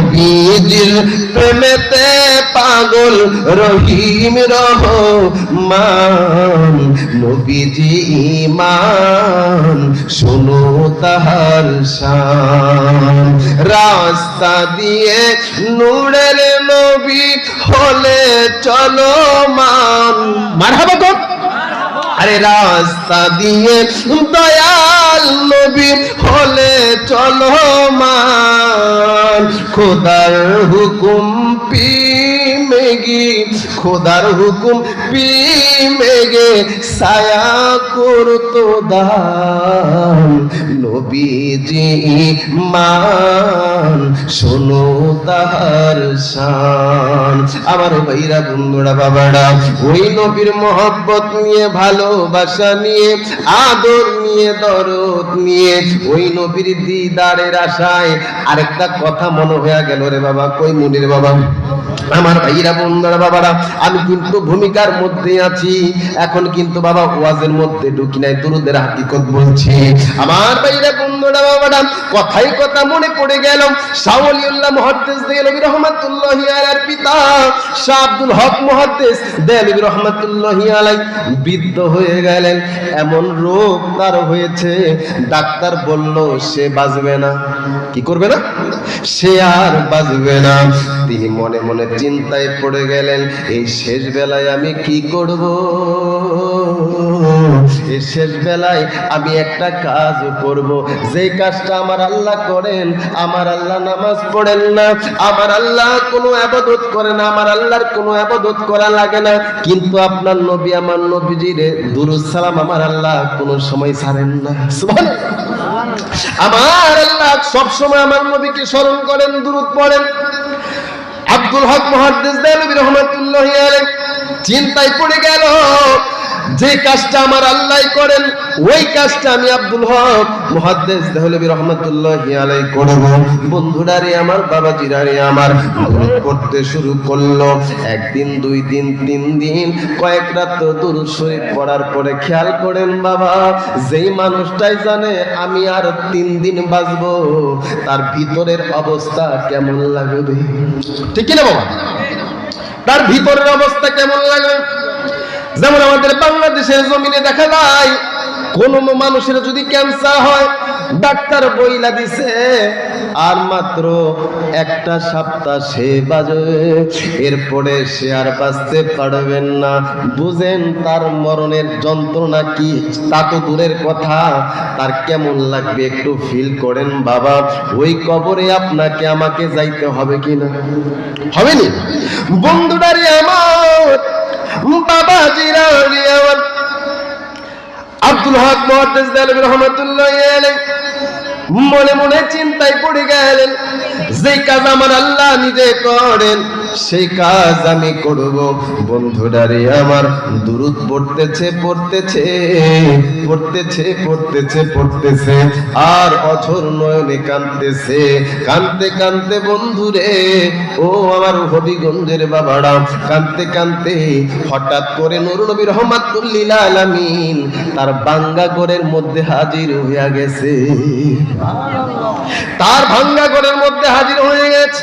নবীজির প্রেমেতে পাগল রহিম রহমান। নবীজি ইমান শোনো তাহার শান। রাস্তা দিয়ে নূরের নবী হলে চলো মান। মারহাবা আরে রাস্তা দিয়ে দয়াল নবী হলে চলো মান। খোদার হুকুম পি মেগি খোদার হুকুম পি মেগে সায়া করতো দান। নবীজি মান শোনো তাহার শান। আমার ভাইরা, বন্ধুরা, বাবারা, ওই নবীর মহব্বত নিয়ে, ভালোবাসা নিয়ে, আদর নিয়ে, দরদ নিয়ে, ওই নবীর দিদারের আশায় আরেকটা কথা মনে হয়ে গেল রে বাবা। কই মুনির বাবা? আমার ভাইরা বন্ধুরা বাবারা, আমি কিন্তু ভূমিকার মধ্যে আছি। এখন কিন্তু বাবা ওয়াজের মধ্যে ঢুকি নাই, দুরুদের হাকিকত বলছি। আমার ভাইরা বন্ধুরা বাবারা, কথাই কথা মনে পড়ে গেল। শাওলিউল্লাহ মুহাদ্দিস দেলবি রহমাতুল্লাহি আলাইহির পিতা, শাহ আব্দুল হক মুহাদ্দিস দেলবি রহমাতুল্লাহি আলাই বৃদ্ধ হয়ে গেলেন। এমন রোগ তার হয়েছে, ডাক্তার বলল, সে বাঁচবে না। কি করবে না? সে আর বাঁচবে না। তিনি মনে মনে চিন্তায় পড়ে গেলেন এই শেষ বেলায় আমি কি করব? এই শেষ বেলায় আমি একটা কাজ করব। যে কাজটা আমার আল্লাহ করেন, আমার আল্লাহ নামাজ পড়েন না, আমার আল্লাহ কোনো আবাদত করে না, আমার আল্লাহর কোনো আবাদত করা লাগে না। কিন্তু আপনার নবী, আমার নবীজির দুরুদ সালাম আমার আল্লাহ কোনো সময় ছাড়েন না। আমার আল্লাহ সব সময় আমার নবীকে স্মরণ করেন, দুরুদ পড়েন। আব্দুল হক মহাদ্দেশ দেলবি রহমতুল্লাহ চিন্তায় পড়ে গেল যে কাজটা আমার আল্লাহ করেন, ওই কাজটা আমি আব্দুল হক মহাদ্দেশ দেহলবি রহমাতুল্লাহ আলাই করব। বন্ধুরা রে আমার, বাবাজিরা রে আমার পড়তে শুরু করল। একদিন, দুই দিন, তিন দিন, কয়েক রাত তো দুরুদ শরীফ পড়ার পরে খেয়াল করেন বাবা, যেই মানুষটাই জানে আমি আর তিন দিন বাঁচবো, তার ভিতরের অবস্থা কেমন লাগবে? ঠিক না বাবা? তার ভিতরের অবস্থা কেমন লাগবে? যেমন আমাদের বাংলাদেশের জমিনে দেখা যায়, কোন মানুষের যদি ক্যান্সার হয়, ডাক্তার বইলা দিছে, আর মাত্র একটা সপ্তাহ সে বাজবে এরপরে সে আর বাঁচতে পারবেন না। বুঝেন তার মরণের যন্ত্রণা কি? তা তো দূরের কথা। তার কেমন লাগবে একটু ফিল করেন বাবা। ওই কবরে আপনাকে আমাকে যাইতে হবে কিনা? হবে নি বন্ধুটারে আমার আব্দুল হক মুহাদ্দিস মনে মনে চিন্তায় পড়ে গেলেন যে কাজ আমার আল্লাহ নিজে করেন। সেই কাজ আমি করব। বন্ধুরারে আমার, দুরুদ পড়তেছে পড়তেছে পড়তেছে পড়তেছে পড়তেছে, আর অঝর নয়নে কাঁদতেছে। কানতে কানতে বন্ধুরে, ও আমার হবিগঞ্জের বাবারা কানতে কানতে হঠাৎ করে নুর নবী রহমাতুল্লিল আলামিন তার বাঙ্গা ঘরের মধ্যে হাজির হইয়া গেছে। তার ভাঙ্গা ঘরের মধ্যে হাজির হয়ে গেছে।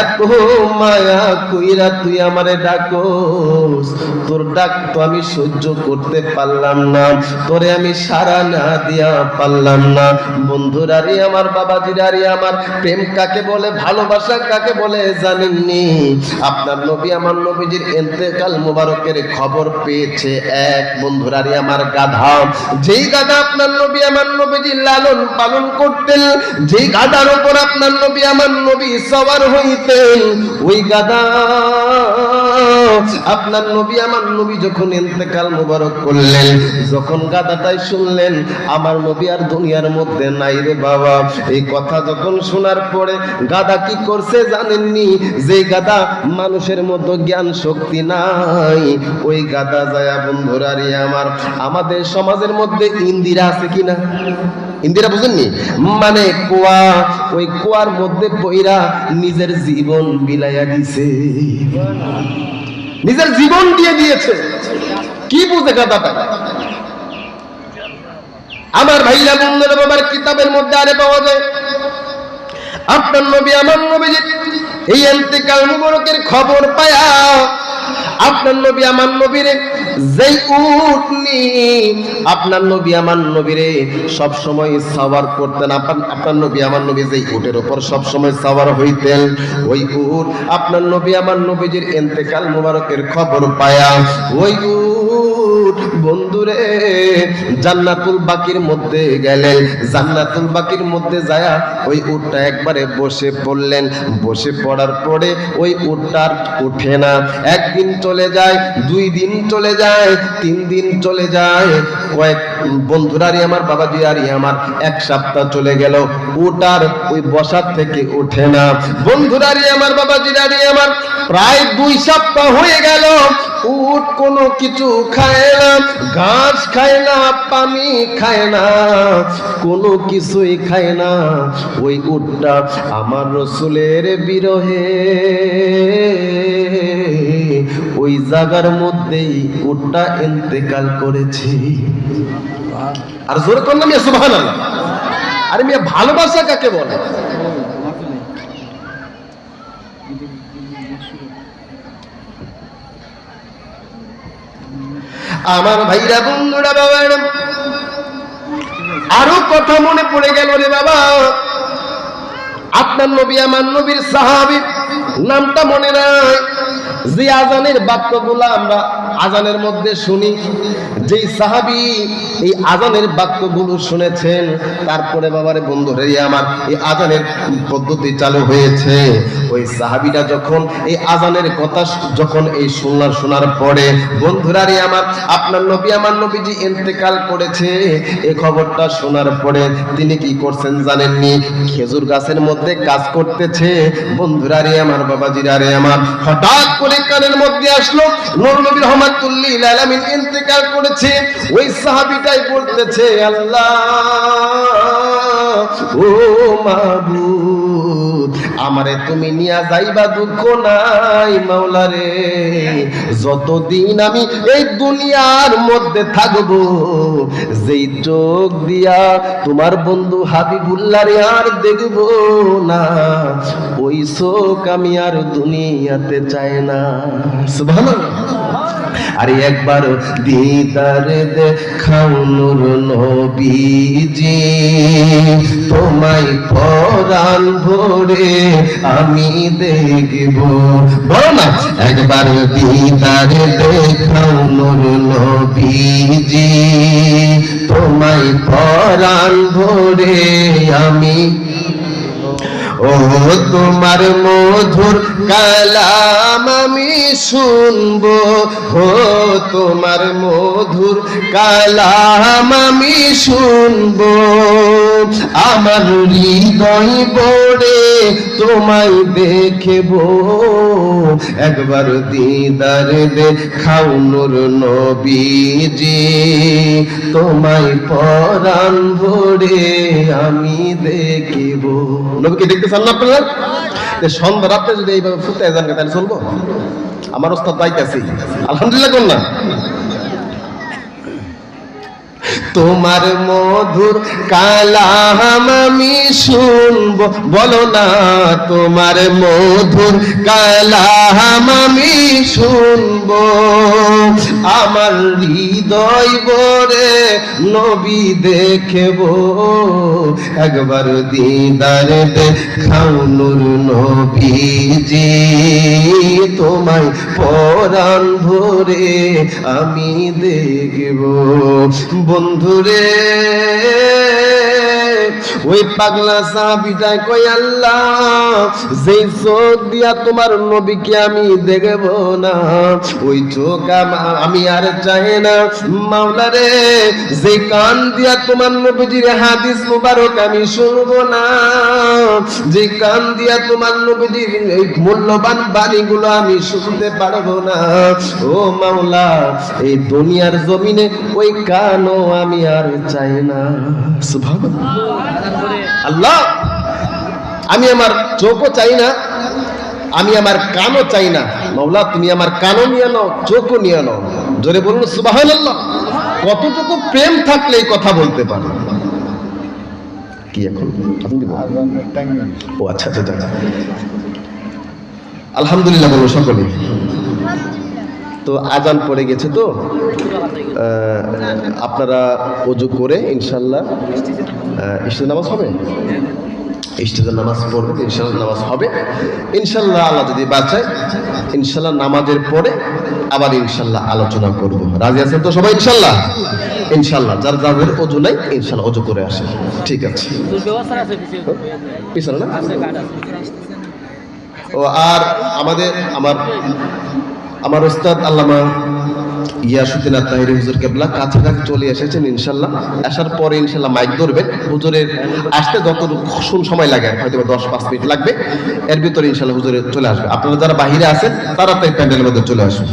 এত মায়া কইরা তুই আমারে ডাকোস। তোর ডাক তো আমি সহ্য করতে পারলাম না, তোরে আমি সারা না দিয়া পারলাম না। বন্ধুরা রে আমার, বাবাজিরা রে আমার, প্রেম কাকে বলে, ভালোবাসা কাকে বলে জানেননি? আপনার নবী, আমার নবীজির এন্তেকাল মুবারকের খবর পেয়েছে এক। বন্ধুরা রে আমার গাধা, যেই গাধা আপনার নবী, আমার নবীজি লালন পালন করতেন, যেই গাধার উপর আপনার নবী, আমার নবী সবার হইতেন ওই গাধা আপনার নবী, আমার নবী যখন ইন্তেকাল মুবারক করলেন, যখন গাধাটাই শুনলেন, আমার নবী আর দুনিয়ার মধ্যে নাই রে বাবা। এই কথা যখন শোনার পরে গাদা কি করছে জানেননি? যে গাদা মানুষের মতো জ্ঞান শক্তি নাই, ওই গাদা যায়া বন্ধুরা রে আমার। আমাদের সমাজের মধ্যে ইন্দিরা আছে কিনা? ইন্দিরা বুঝেননি মানে কুয়া, ওই কুয়ার মধ্যে পইরা নিজের জীবন বিলাইয়া দিছে। নিজের জীবন দিয়ে দিয়েছে। কি বুঝে গাদাটা আমার ভাইরা বন্ধুরা বাবার কিতাবের মধ্যে আরে পাওয়া যায়। আপনার নবী, আমার নবী এই এন্তেকাল মুবারকের খবর পায়া আপনার নবী আমার নবীরে, যেই উঠনি আপনার নবী আমার নবীরে সব সময় সাওয়ার করতেন আপনার আপনার নবী আমার নবী যেই উটের উপর সব সময় সাওয়ার হইতেন, ওই উট আপনার নবী আমার নবীজির এন্তেকাল মুবারকের খবর পায়া, ওই উট বন্ধুরে জান্নাতুল বাকির মধ্যে গেলেন জান্নাতুল বাকির মধ্যে যায়া ওই উটটা একবারে বসে পড়লেন। বসে পড়ার পরে ওই উটটার উঠে না। একদিন চলে যায়, দুই দিন চলে যায়, তিন দিন চলে যায়। কয়েক বন্ধুরারই আমার, বাবাজি আরই আমার, এক সপ্তাহ চলে গেল উটার ওই বসার থেকে ওঠে না। বন্ধুরারই আমার, বাবাজির আরই আমার, প্রায় দুই সপ্তাহ হয়ে গেল উট কোনো কিছু খায় না, ঘাস খায় না, পানি খায় না, কোনো কিছুই খায় না। ওই উটটা আমার রসুলের বিরহে। ওই জায়গার মধ্যেই উটটা ইন্তেকাল করেছে। আর জোরে করলাম মিয়া সুবহান আরে মিয়া, ভালোবাসা কাকে বলে? আমার ভাইরা, বন্ধুরা, বাবা আরও কথা মনে পড়ে গেল রে বাবা। আপনার নবী, আমার নবীর সাহাবি, নামটা মনে নাই। যে আজানের বাক্যগুলো আমরা আজানের মধ্যে শুনি, যেই সাহাবী এই আজানের বাক্যগুলো শুনেছেন, তারপরে বাবারে বন্ধুরে আমার এই আজানের পদ্ধতি চালু হয়েছে। ওই সাহাবীটা যখন এই আজানের কথা যখন এই শুনলার শোনার পরে, বন্ধুরা রে আমার, আপনার নবী আমার নবীজি ইন্তেকাল করেছে এই খবরটা শোনার পরে তিনি কি করছেন জানেননি? খেজুর গাছের মধ্যে কাজ করতেছে। বন্ধুরা রে আমার বাবাজিরা রে আমার, হঠাৎ করে কানের মধ্যে আসলো, নূর নবী রহমাতুল্লিল আলামিন ইন্তেকাল করেছে। ওই বলতেছে, আল্লাহ, ও আমারে তুমি নিয়া যাইবা দুঃখ নাই মাওলা রে। যতদিন আমি এই দুনিয়ার মধ্যে থাকব, যেই চোখ দিয়া তোমার বন্ধু হাবিবুল্লাহ রে আর দেখব না, ওই চোখ আমি আর দুনিয়াতে চাই না। সুবহানাল্লাহ। আরে একবার দিদার দেখাও নূর নবীজি, তোমায় পরাণ ভরে আমি দেখব। বলো একবার দিদার দেখাও নূর নবীজি, তোমায় পরাণ ভরে আমি ও তোমার মধুর কালাম আমি শুনব ও তোমার মধুর কালাম আমি শুনব। আমার হৃদয় বড়ে তোমায় দেখব। একবার দিদার দেখাও নূর নবীজি তোমায় পরাণ ভরে আমি দেখব। নবীকে দেখতে চান না আপনারা? সন্ধ্যা রাত্রে যদি এইভাবে ফুটে যান তাহলে চলবো আমার ওস্তাদ আছে আলহামদুলিল্লাহ না তোমার মধুর কালাম আমি শুনব। বলো না, তোমার মধুর কালাম আমি শুনব। আমার হৃদয় বরে নবী দেখব। একবার দিদার দেখাও নূর নবীজি। তোমায় পরাণ ভরে আমি দেখব। বন্ধুরে। ওই পাগলা সাহাবিটাই কই আল্লাহ, যেই চোখ দিয়া তোমার নবীকে আমি দেখব না, ওই চোখ আমা- আর চাই না। মাওলা রে যে কান দিয়া তোমার নবীজির হাদিস মুবারক আমি শুনব না যে কান দিয়া তোমার নবীজির এই মূল্যবান বাণীগুলো আমি শুনতে পারব না, ও মাওলা, এই দুনিয়ার জমিনে ওই কানও আমি আর চাই না। সুবহানাল্লাহ। আল্লাহ, আমি আমার চোখও চাই না, আমি আমার কানও চাই না। মাওলা, তুমি আমার কানও নিয়ে নাও, চোখও নিয়ে নাও। জোরে বলুন সুবাহান আল্লাহ কতটুকু প্রেম থাকলে এই কথা বলতে পারো? কি এখন? ও আচ্ছা আচ্ছা আচ্ছা। আলহামদুলিল্লাহ বলো সকলে তো আজান পড়ে গেছে তো আপনারা অজু করে ইনশাল্লাহ আহ, নামাজ হবে? ইশতের নামাজ পড়বে ইনশাল্লাহ নামাজ হবে। ইনশাল্লাহ আল্লাহ যদি বাঁচায় ইনশাল্লাহ নামাজের পরে আবার ইনশাল্লাহ আলোচনা করব। রাজি আছেন তো সবাই? ইনশাল্লাহ। ইনশাল্লাহ যার যাদের অজু নাই ইনশাল্লাহ অজু করে আসে। ঠিক পিছনে না? আছে। ও আর আমাদের আমার আমার ওস্তাদ আল্লামা ইয়াসুদ্দিন আত্মাহিরি হুজুর কেবলা কাছাকাছি চলে এসেছেন ইনশাল্লাহ। আসার পরে ইনশাল্লাহ মাইক ধরবেন। হুজুরের আসতে যত শুন সময় লাগে হয়তো দশ পাঁচ মিনিট লাগবে। এর ভিতরে ইনশাল্লাহ হুজুরে চলে আসবে। আপনারা যারা বাহিরে আছেন, তারা তাই প্যান্ডেলের মধ্যে চলে আসবে